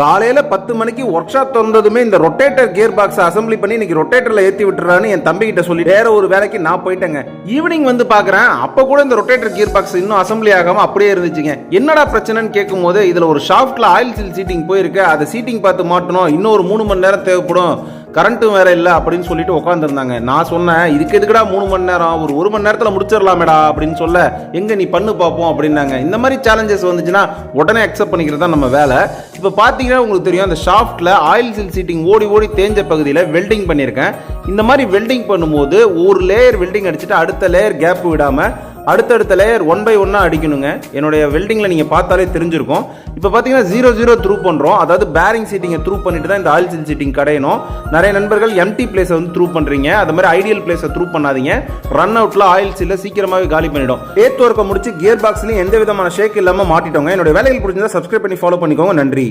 காலையில் பத்து மணிக்கு ஒர்க் ஷாப் திறந்ததுமே இந்த ரொட்டேட்டர் கியர் பாக்ஸ் அசம்பிளி பண்ணி இன்னைக்கு ரொட்டேட்டரில் ஏற்றி விட்டுறான்னு என் தம்பிக்கிட்ட சொல்லி வேற ஒரு வேலைக்கு நான் போயிட்டேங்க. ஈவினிங் வந்து பார்க்குறேன் அப்போ கூட இந்த ரொட்டேட்டர் கியர் பாக்ஸ் இன்னும் அசம்பிளி ஆகாம அப்படியே இருந்துச்சுங்க. என்னடா பிரச்சனைன்னு கேட்கும் போது இதில் ஒரு ஷாஃப்ட்ல ஆயில் சீல் சீட்டிங் போயிருக்கு. அதை சீட்டிங் பார்த்து மாட்டணும். இன்னும் ஒரு மூணு மணி நேரம் தேவைப்படும். கரண்ட்டும் வேற இல்லை அப்படின்னு சொல்லிட்டு உட்காந்துருந்தாங்க நான் சொன்னேன் இதுக்கு எதுக்குடா மூணு மணி நேரம்? ஒரு ஒரு மணி நேரத்தில் முடிச்சிடலாமேடா அப்படின்னு சொல்ல எங்க நீ பண்ணு பார்ப்போம் அப்படின்னாங்க. இந்த மாதிரி சேலஞ்சஸ் வந்துச்சுன்னா உடனே அக்செப்ட் பண்ணிக்கிறது தான் நம்ம வேலை. இப்போ பார்த்தீங்கன்னா உங்களுக்கு தெரியும் அந்த ஷாஃப்ட்டில் ஆயில் சில் சீட்டிங் ஓடி ஓடி தேஞ்ச பகுதியில் வெல்டிங் பண்ணியிருக்கேன். இந்த மாதிரி வெல்டிங் பண்ணும்போது ஒரு லேயர் வெல்டிங் அடிச்சுட்டு அடுத்த லேயர் கேப் விடாமல் அடுத்தடுத்த லேயர் ஒன் பை ஒன்னாக அடிக்கணுங்க. என்னுடைய வெல்டிங்கில் நீங்கள் பார்த்தாலே தெரிஞ்சிருக்கும். இப்போ பார்த்தீங்கன்னா ஜீரோ ஜீரோ த்ரூ பண்ணுறோம் அதாவது பேரிங் சீட்டிங்கை த்ரூ பண்ணிட்டு தான் இந்த ஆயில் சீல் சீட்டிங் கடையணும். நிறைய நண்பர்கள் எம்டி பிளேஸை வந்து த்ரூ பண்ணுறீங்க அது மாதிரி ஐடியல் பிளேஸை த்ரூ பண்ணாதீங்க. ரன் அவுட்டில் ஆயில் சீலை சீக்கிரமாகவே காலி பண்ணிடும். ஏத் ஒர்க்கை முடிச்சு கியர் பாக்ஸ்லையும் எந்த விதமான ஷேக் இல்லாமல் மாட்டிட்டோங்க. என்னோட வேலைகள் பிடிச்சிருந்தா சப்ஸ்கிரைப் பண்ணி ஃபாலோ பண்ணிக்கோங்க. நன்றி.